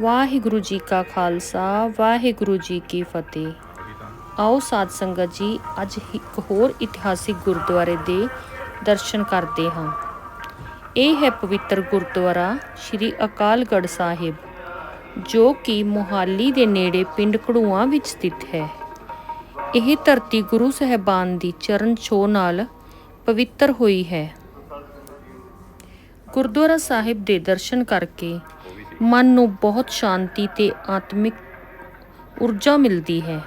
ਵਾਹਿਗੁਰੂ ਜੀ ਕਾ ਖਾਲਸਾ, ਵਾਹਿਗੁਰੂ ਜੀ ਕੀ ਫਤਿਹ। ਆਓ ਸਾਧ ਸੰਗਤ ਜੀ, ਅੱਜ ਇੱਕ ਹੋਰ ਇਤਿਹਾਸਿਕ ਗੁਰਦੁਆਰੇ ਦੇ ਦਰਸ਼ਨ ਕਰਦੇ ਹਾਂ। ਇਹ ਹੈ ਪਵਿੱਤਰ ਗੁਰਦੁਆਰਾ ਸ੍ਰੀ ਅਕਾਲਗੜ੍ਹ ਸਾਹਿਬ, ਜੋ ਕਿ ਮੋਹਾਲੀ ਦੇ ਨੇੜੇ ਪਿੰਡ ਘੜੂਆਂ ਵਿੱਚ ਸਥਿਤ ਹੈ। ਇਹ ਧਰਤੀ ਗੁਰੂ ਸਹਿਬਾਨ ਦੀ ਚਰਨ ਛੋਹ ਨਾਲ ਪਵਿੱਤਰ ਹੋਈ ਹੈ। ਗੁਰਦੁਆਰਾ ਸਾਹਿਬ ਦੇ ਦਰਸ਼ਨ ਕਰਕੇ ਮਨ ਨੂੰ ਬਹੁਤ ਸ਼ਾਂਤੀ ਤੇ ਆਤਮਿਕ ਊਰਜਾ ਮਿਲਦੀ ਹੈ।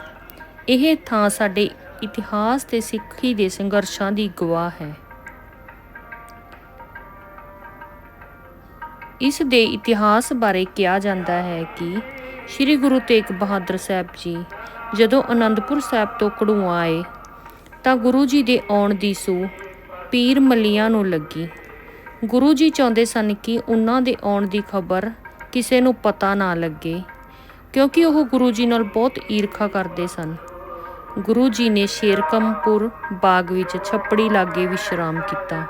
ਇਹ ਥਾਂ ਸਾਡੇ ਇਤਿਹਾਸ ਤੇ ਸਿੱਖੀ ਦੇ ਸੰਘਰਸ਼ਾਂ ਦੀ ਗਵਾਹ ਹੈ। ਇਸ ਦੇ ਇਤਿਹਾਸ ਬਾਰੇ ਕਿਹਾ ਜਾਂਦਾ ਹੈ ਕਿ ਸ੍ਰੀ ਗੁਰੂ ਤੇਗ ਬਹਾਦਰ ਸਾਹਿਬ ਜੀ ਜਦੋਂ ਅਨੰਦਪੁਰ ਸਾਹਿਬ ਤੋਂ ਕੜੂਆ ਆਏ ਤਾਂ ਗੁਰੂ ਜੀ ਦੇ ਆਉਣ ਦੀ ਸੂ ਪੀਰ ਮਲੀਆਂ ਨੂੰ ਲੱਗੀ। ਗੁਰੂ ਜੀ ਚਾਹੁੰਦੇ ਸਨ ਕਿ ਉਹਨਾਂ ਦੇ ਆਉਣ ਦੀ ਖਬਰ ਕਿਸੇ ਨੂੰ ਪਤਾ ਨਾ ਲੱਗੇ, ਕਿਉਂਕਿ ਉਹ ਗੁਰੂ ਜੀ ਨਾਲ ਬਹੁਤ ਈਰਖਾ ਕਰਦੇ ਸਨ। ਗੁਰੂ ਜੀ ਨੇ ਸ਼ੇਰਕਮਪੁਰ ਬਾਗ ਵਿੱਚ ਛੱਪੜੀ ਲਾਗੇ ਵਿਸ਼ਰਾਮ ਕੀਤਾ।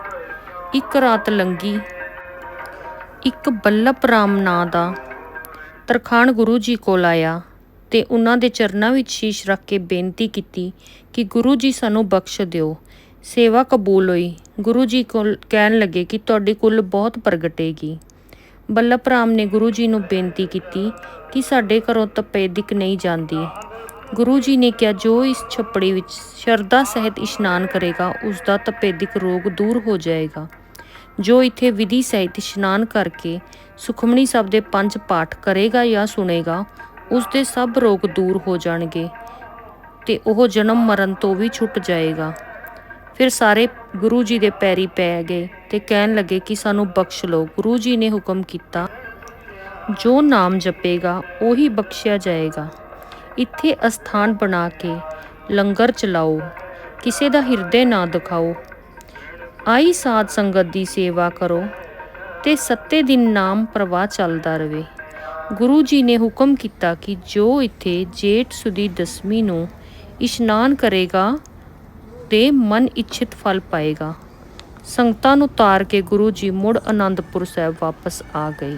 ਇੱਕ ਰਾਤ ਲੰਗੀ ਇੱਕ ਬੱਲਭ ਰਾਮ ਨਾਂ ਦਾ ਤਰਖਾਣ ਗੁਰੂ ਜੀ ਕੋਲ ਆਇਆ ਤੇ ਉਹਨਾਂ ਦੇ ਚਰਨਾਂ ਵਿੱਚ ਸ਼ੀਸ਼ ਰੱਖ ਕੇ ਬੇਨਤੀ ਕੀਤੀ ਕਿ ਗੁਰੂ ਜੀ ਸਾਨੂੰ ਬਖਸ਼ ਦਿਓ। ਸੇਵਾ ਕਬੂਲ ਹੋਈ। ਗੁਰੂ ਜੀ ਕੋਲ ਕਹਿਣ ਲੱਗੇ ਕਿ ਤੁਹਾਡੀ ਕੁੱਲ ਬਹੁਤ ਪ੍ਰਗਟੇਗੀ। ਬੱਲਭ ਰਾਮ ਨੇ ਗੁਰੂ ਜੀ ਨੂੰ ਬੇਨਤੀ ਕੀਤੀ ਕਿ ਸਾਡੇ ਘਰੋਂ ਤਪੇਦਿਕ ਨਹੀਂ ਜਾਂਦੀ। ਗੁਰੂ ਜੀ ਨੇ ਕਿਹਾ, ਜੋ ਇਸ ਛੱਪੜੀ ਵਿੱਚ ਸ਼ਰਧਾ ਸਹਿਤ ਇਸ਼ਨਾਨ ਕਰੇਗਾ ਉਸ ਦਾ ਤਪੇਦਿਕ ਰੋਗ ਦੂਰ ਹੋ ਜਾਏਗਾ। ਜੋ ਇੱਥੇ ਵਿਧੀ ਸਹਿਤ ਇਸ਼ਨਾਨ ਕਰਕੇ ਸੁਖਮਣੀ ਸਾਹਿਬ ਦੇ ਪੰਜ ਪਾਠ ਕਰੇਗਾ ਜਾਂ ਸੁਣੇਗਾ ਉਸ ਦੇ ਸਭ ਰੋਗ ਦੂਰ ਹੋ ਜਾਣਗੇ ਤੇ ਉਹ ਜਨਮ ਮਰਨ ਤੋਂ ਵੀ ਛੁੱਟ ਜਾਏਗਾ। ਫਿਰ ਸਾਰੇ ਗੁਰੂ ਜੀ ਦੇ ਪੈਰੀ ਪੈ ਗਏ ਤੇ ਕਹਿਣ ਲੱਗੇ ਕਿ ਸਾਨੂੰ ਬਖਸ਼ ਲਓ। ਗੁਰੂ ਜੀ ਨੇ ਹੁਕਮ ਕੀਤਾ, ਜੋ ਨਾਮ ਜਪੇਗਾ, ਉਹੀ ਬਖਸ਼ਿਆ ਜਾਏਗਾ। ਇੱਥੇ ਅਸਥਾਨ ਬਣਾ ਕੇ ਲੰਗਰ ਚਲਾਓ, ਕਿਸੇ ਦਾ ਹਿਰਦੇ ਨਾ ਦਿਖਾਓ। ਆਈ ਸਾਧ ਸੰਗਤ ਦੀ ਸੇਵਾ ਕਰੋ ਤੇ ਸੱਤੇ ਦਿਨ ਨਾਮ ਪ੍ਰਵਾਹ ਚੱਲਦਾ ਰਹੇ। ਗੁਰੂ ਜੀ ਨੇ ਹੁਕਮ ਕੀਤਾ ਕਿ ਜੋ ਇੱਥੇ ਜੇਠ ਸੁਦੀ ਦਸਵੀਂ ਨੂੰ ਇਸ਼ਨਾਨ ਕਰੇਗਾ ਤੇ ਮਨ ਇੱਛਿਤ ਫਲ ਪਾਏਗਾ। ਸੰਗਤਾਂ ਨੂੰ ਤਾਰ ਕੇ ਗੁਰੂ ਜੀ ਮੁੜ ਆਨੰਦਪੁਰ ਸਾਹਿਬ ਵਾਪਸ ਆ ਗਏ।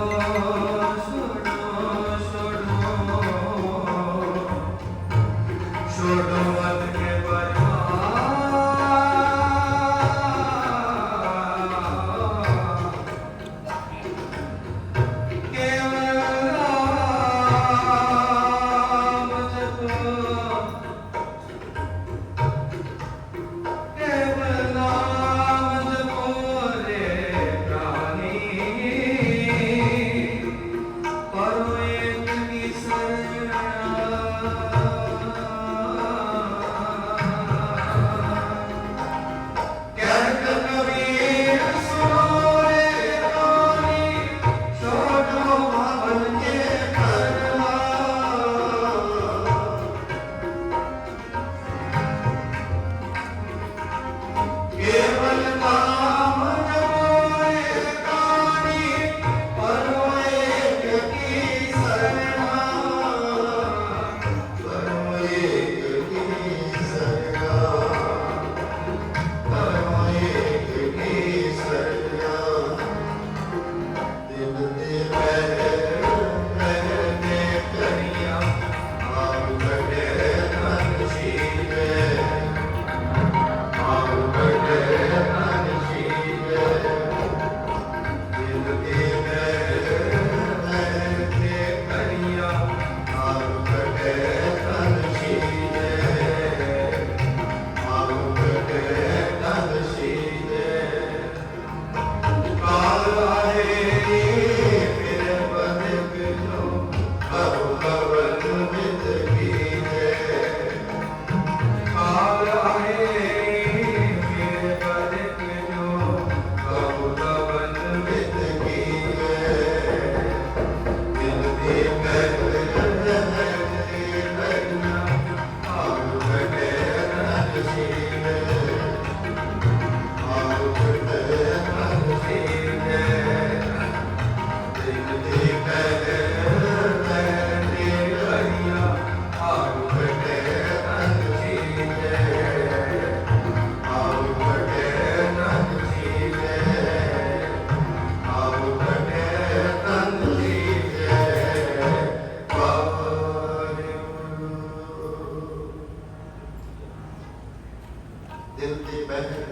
ਦਿਲ ਤੇ ਬਹਿ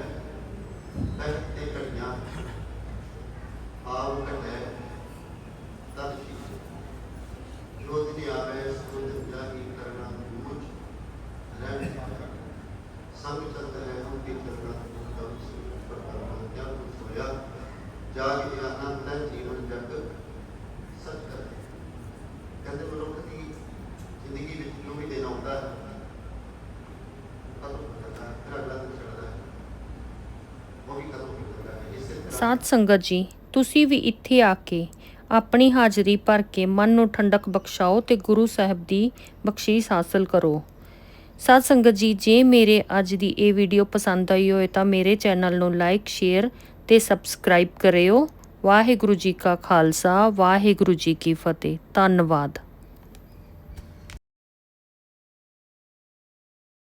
ਬਹਿ ਤੇ ਘਟੀਆਂ ਆਪ ਘਟੈ ਤਦ ਕੀ ਜੋਤ ਦੀ ਆਵੇ ਸੁੰਦ ਜਾਗੀ ਕਰਨਾ ਬੂਝ ਰਹਿ ਸੰਗ ਚਲਤ ਹੈ ਹਮ ਕੀ ਕਰਨਾ ਦਮ ਸੁਨ ਪਰਮਾਤਮਾ ਜਬ ਸੋਇਆ ਜਾਗ ਕੇ ਆਨੰਦ ਹੈ ਸਾਧ ਸੰਗਤ ਜੀ, ਤੁਸੀਂ ਵੀ ਇੱਥੇ ਆ ਕੇ ਆਪਣੀ ਹਾਜ਼ਰੀ ਭਰ ਕੇ ਮਨ ਨੂੰ ਠੰਡਕ ਬਖਸ਼ਾਓ ਤੇ ਗੁਰੂ ਸਾਹਿਬ ਦੀ ਬਖਸ਼ੀਸ਼ ਹਾਸਲ ਕਰੋ। ਸਾਧ ਸੰਗਤ ਜੀ, ਜੇ ਮੇਰੇ ਅੱਜ ਦੀ ਇਹ ਵੀਡੀਓ ਪਸੰਦ ਆਈ ਹੋਵੇ ਤਾਂ ਮੇਰੇ ਚੈਨਲ ਨੂੰ ਲਾਈਕ, ਸ਼ੇਅਰ ਤੇ ਸਬਸਕ੍ਰਾਈਬ ਕਰਿਓ। ਵਾਹਿਗੁਰੂ ਜੀ ਕਾ ਖਾਲਸਾ, ਵਾਹਿਗੁਰੂ ਜੀ ਕੀ ਫਤਿਹ। ਧੰਨਵਾਦ।